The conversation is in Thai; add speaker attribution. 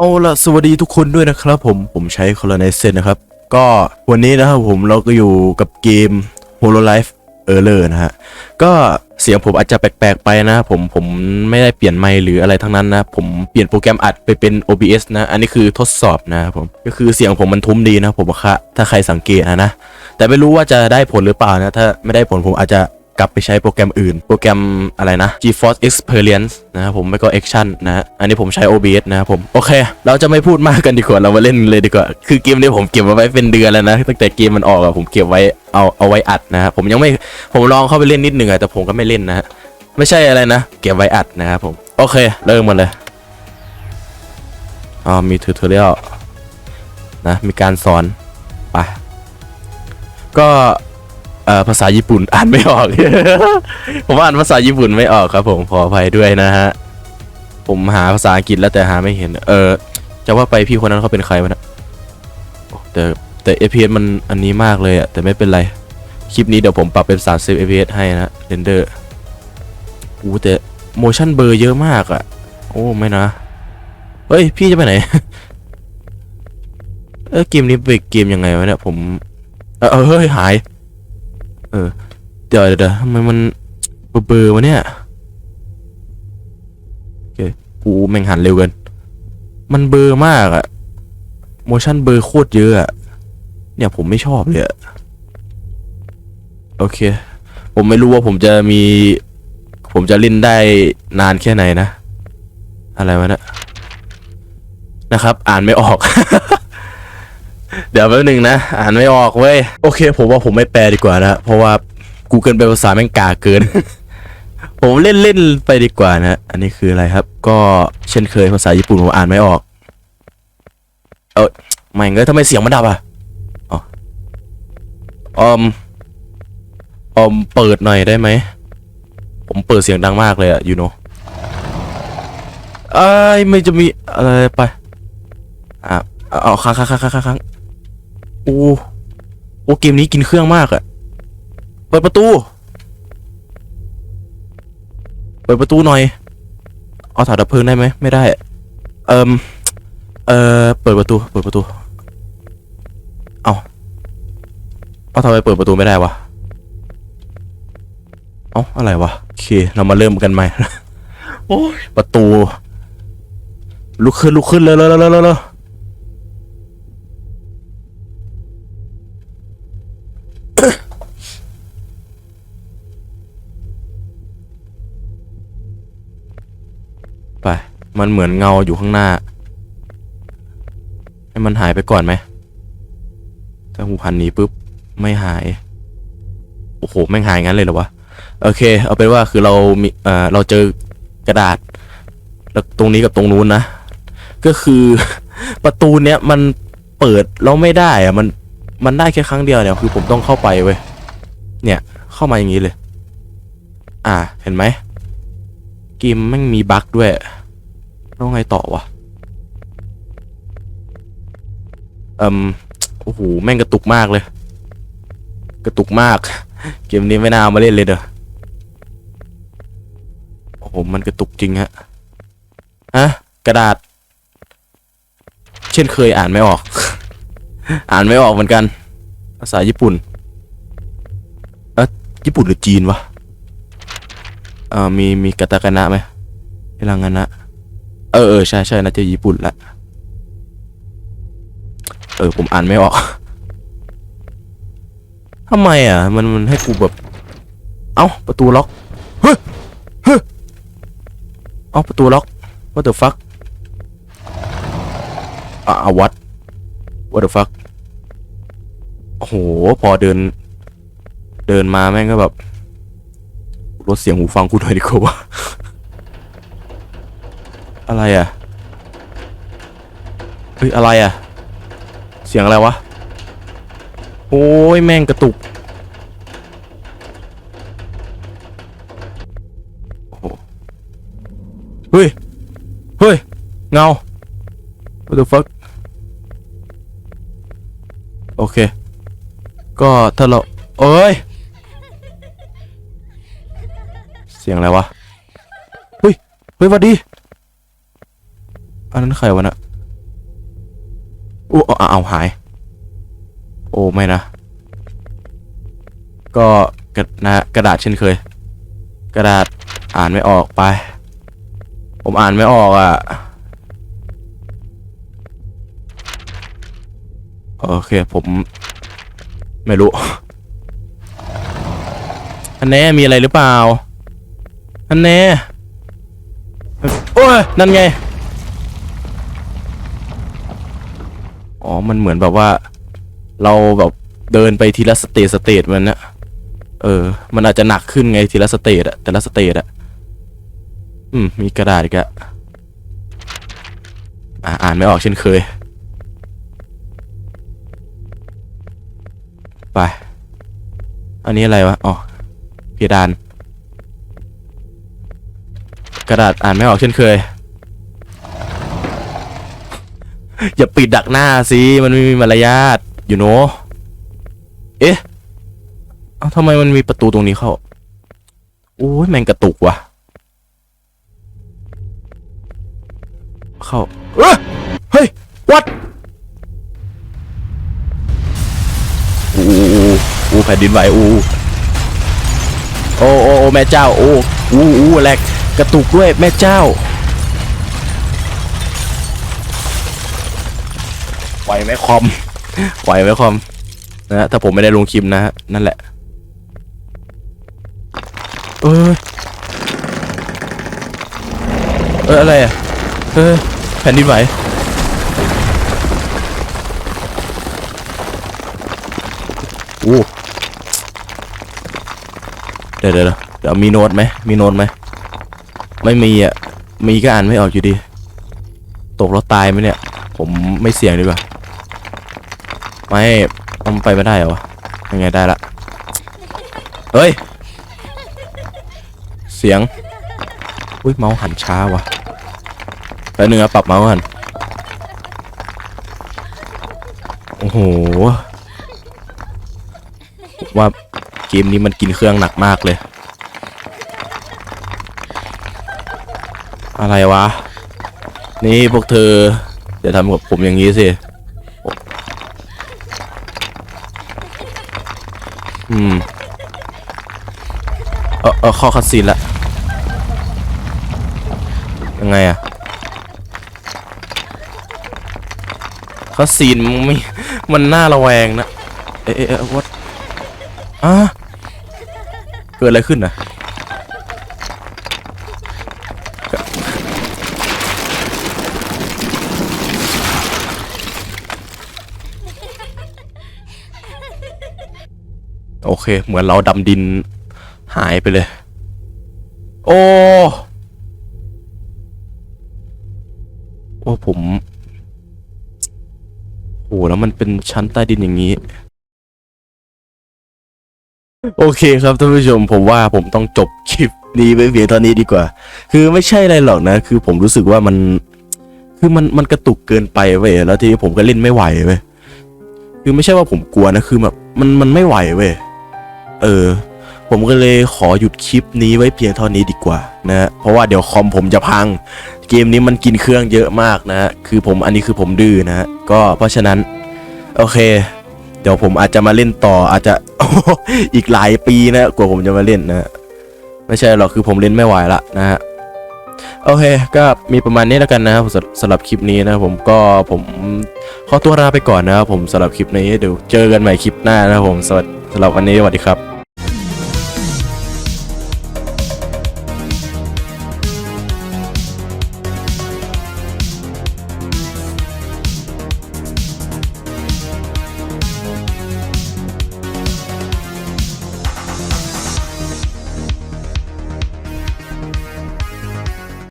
Speaker 1: เอาละสวัสดีทุกคนด้วยนะครับผมผมใช้ c o l o n i z e นะครับ ก็วันนี้นะครับผมเราก็อยู่กับเกม Hololive Error นะฮะ ก็เสียงผมอาจจะแปลกๆไปนะผมผมไม่ได้เปลี่ยนไมค์หรืออะไรทั้งนั้นนะ ผมเปลี่ยนโปรแกรมอัดไปเป็น OBS นะ อันนี้คือทดสอบนะครับผมก็คือเสียงผมมันทุ้มดีนะผมว่าถ้าใครสังเกตนะนะ แต่ไม่รู้ว่าจะได้ผลหรือเปล่านะ ถ้าไม่ได้ผลผมอาจจะ กลับไปใช้โปรแกรมอื่น โปรแกรมอะไรนะ GeForce Experience นะครับผมไม่ก็ Action นะฮะอันนี้ผมใช้ OBS นะครับผม โอเค เราจะไม่พูดมากกันดีกว่าเรามาเล่นเลยดีกว่า คือเกมนี้ผมเก็บไว้เป็นเดือนแล้วนะตั้งแต่เกมมันออกอะผมเก็บไว้เอาเอาไว้อัดนะครับผมยังไม่ผมลองเข้าไปเล่นนิดหนึ่งอะแต่ผมก็ไม่เล่นนะฮะไม่ใช่อะไรนะ เก็บไว้อัดนะครับผมโอเค เริ่มมาเลยอ๋อมีทูทอเรียลนะมีการสอนไปก็ เอ่อภาษาญี่ปุ่นอ่านไม่ออก ผมอ่านภาษาญี่ปุ่นไม่ออกครับ ผมขออภัยด้วยนะฮะผมหาภาษาอังกฤษแล้วแต่หาไม่เห็น เออจะว่าไปพี่คนนั้นเขาเป็นใครวะนะแต่แต่ FPS มันอันนี้มากเลยอะแต่ไม่เป็นไร คลิปนี้เดี๋ยวผมปรับเป็น 30 FPS ให้นะเรนเดอร์โอ้แต่ motion blur เยอะมากอะโอ้ไม่นะ เฮ้ย พี่จะไปไหน เออเกมนี้เป็นเกมยังไงวะเนี่ยผม เออเฮ้ยหาย เออ เดี๋ยวเดี๋ยวทำไมมันเบอร์เบอร์วะเนี่ยโอเคกูแม่งหันเร็วเกิน มันเบอร์มากอะ motion เบอร์โคตรเยอะอะเนี่ยผมไม่ชอบเลยอะโอเค ผมไม่รู้ว่าผมจะมี ผมจะเล่นได้นานแค่ไหนนะ อะไรวะเนะนะครับ อ่านไม่ออก เดี๋ยวแป๊บนึงนะ อ่านไม่ออกเว้ย โอเค ผมว่าผมไม่แปลดีกว่านะเพราะว่า Google เป็นภาษาแม่งกาเกิน ผมเล่นเล่นไปดีกว่านะ อันนี้คืออะไรครับ ก็เช่นเคยภาษาญี่ปุ่นผมอ่านไม่ออก เออไม่เงยทำไมเสียงมันดับอะอ๋ออมออมเปิดหน่อยได้ไหม ผมเปิดเสียงดังมากเลยอะยูโนไอ้ยไม่จะมีอะไรไปอะเอาเอาค้างค้างค้างค้างค้าง โอ้โอ้เกมนี้กินเครื่องมากอะเปิดประตู เปิดประตูหน่อย เอาถังดับเพลิงได้ไหมไม่ได้ เอิมเออเปิดประตู เปิดประตู เอาเอาทำไมเปิดประตูไม่ได้วะ เอาอะไรวะ โอเค เรามาเริ่มกันใหม่ โอ้ยประตู ลุกขึ้นลุกขึ้นเลยเลยเลยเลย มันเหมือนเงาอยู่ข้างหน้า ให้มันหายไปก่อนไหมถ้าหูพันหนี้ปุ๊บไม่หาย โอ้โหแม่งหายงั้นเลยเหรอวะ โอเค เอาเป็นว่าคือเรามีเอ่อเราเจอกระดาษแล้วตรงนี้กับตรงนู้นนะ ก็คือประตูเนี้ยมันเปิดแล้วไม่ได้อะมันมันได้แค่ครั้งเดียวเนี่ยคือผมต้องเข้าไปเว้ยเนี่ยเข้ามาอย่างนี้เลย อ่าเห็นไหมเกมแม่งมีบั๊กด้วย ต้องไงต่อวะเอืมโอ้โหแม่งกระตุกมากเลย กระตุกมาก เกมนี้ไม่น่ามาเล่นเลยเด้อโอ้โหมันกระตุกจริงฮะฮะกระดาษ เช่นเคยอ่านไม่ออก อ่านไม่ออกเหมือนกัน ภาษาญี่ปุ่นเอ๊ะญี่ปุ่นหรือจีนวะเอ่อมีมีกาตากานะไหมฮิรังานะ เออเออใช่ใช่น่าจะญี่ปุ่นละเออผมอ่านไม่ออกทำไมอะ มันมันให้กูแบบ เอ้าประตูล็อกเฮ้ยเฮ้ยเอ้าประตูล็อก what the fuck อ่าวัด what the fuck โอ้โห พอเดิน เดินมาแม่งก็แบบลดเสียงหูฟังกูหน่อยดีกว่า อะไรอะเฮ้ยอะไรอะ เสียงอะไรวะ โอ้ยแม่งกระตุกโอ้โหเฮ้ย เฮ้ย เงา what the fuck โอเค ก็ถ้าเราเอ้ย เสียงอะไรวะ เฮ้ย เฮ้ยวัดดี อันนั้นใครวะนะอู้เอาเอาหาย โอ้ไม่นะ ก็กระนะกระดาษเช่นเคย กระดาษอ่านไม่ออกไป ผมอ่านไม่ออกอะ โอเคผมไม่รู้ อันแน่มีอะไรหรือเปล่า อันแน่โอ้ย นั่นไง อ๋อ มันเหมือนแบบว่า เราแบบเดินไปทีละสเตจสเตจมันนะเออ มันอาจจะหนักขึ้นไงทีละสเตจอะแต่ละสเตจอะอืม มีกระดาษอีกอะอ่าอ่านไม่ออกเช่นเคย ไป อันนี้อะไรวะ อ๋อเพดาน กระดาษอ่านไม่ออกเช่นเคย อย่าปิดดักหน้าสิมันไม่มีมารยาทอยู่โนเอ๊ะเอ้าทำไมมันมีประตูตรงนี้เข้าโอ้ยแมงกระตุกว่ะ เข้าเอ้ยเฮ้ยวัดอู้อู้อู้แผ่นดินไหวอู้โอ้โอ้โอ้แม่เจ้าโอ้อู้อู้แหลกกระตุกด้วยแม่เจ้า ไหวไหมคอม ไหวไหมคอม นะฮะถ้าผมไม่ได้ลงคลิปนะฮะ นั่นแหละ เอ้ยเอออะไรอะ เออแผ่นดินไหวโอ้เดี๋ยวเดี๋ยวเดี๋ยวเดี๋ยวมีโน้ตไหมมีโน้ตไหมไม่มีอะ มีก็อ่านไม่ออกอยู่ดี ตกแล้วตายไหมเนี่ย ผมไม่เสี่ยงดีกว่า ไม่มันไปไม่ได้เหรอวะยังไงได้ละเฮ้ย เสียง อุ้ยเมาส์หันช้าวะแล้วเนื้อะปรับเมาส์หันโอ้โห ว่าเกมนี้มันกินเครื่องหนักมากเลย อะไรวะ นี่พวกเธออย่าทำกับผมอย่างนี้สิ อืม เออเออข้อคัดซีนละยังไงอะคัดซีนมันไม่มันน่าระแวงนะ เอ๊ะเอ๊ะเอ๊ะวัดอะเกิดอะไรขึ้นนะโอเค เหมือนเราดำดิน หายไปเลย โอ้โอ้ผมโอ้แล้วมันเป็นชั้นใต้ดินอย่างนี้ โอเคครับท่านผู้ชมผมว่าผมต้องจบคลิปนี้ไว้เพียงเท่านี้ดีกว่า คือไม่ใช่อะไรหรอกนะ คือผมรู้สึกว่ามัน คือมันมันกระตุกเกินไปเว้ยแล้วทีนี้ผมก็เล่นไม่ไหวเว้ยคือไม่ใช่ว่าผมกลัวนะคือแบบมันมันไม่ไหวเว้ยเออ ผมก็เลยขอหยุดคลิปนี้ไว้เพียงเท่านี้ดีกว่านะฮะเพราะว่าเดี๋ยวคอมผมจะพัง เกมนี้มันกินเครื่องเยอะมากนะฮะคือผมอันนี้คือผมดื้อนะฮะก็เพราะฉะนั้น โอเค เดี๋ยวผมอาจจะมาเล่นต่ออาจจะอีกหลายปีนะกว่าผมจะมาเล่นนะไม่ใช่หรอกคือผมเล่นไม่ไหวละนะฮะโอเค ก็มีประมาณนี้แล้วกันนะครับสำสำหรับคลิปนี้นะผมก็ผมขอตัวลาไปก่อนนะครับผมสำหรับคลิปนี้เดี๋ยวเจอกันใหม่คลิปหน้านะครับผมสวัสดีสำหรับวันนี้สวัสดีครับ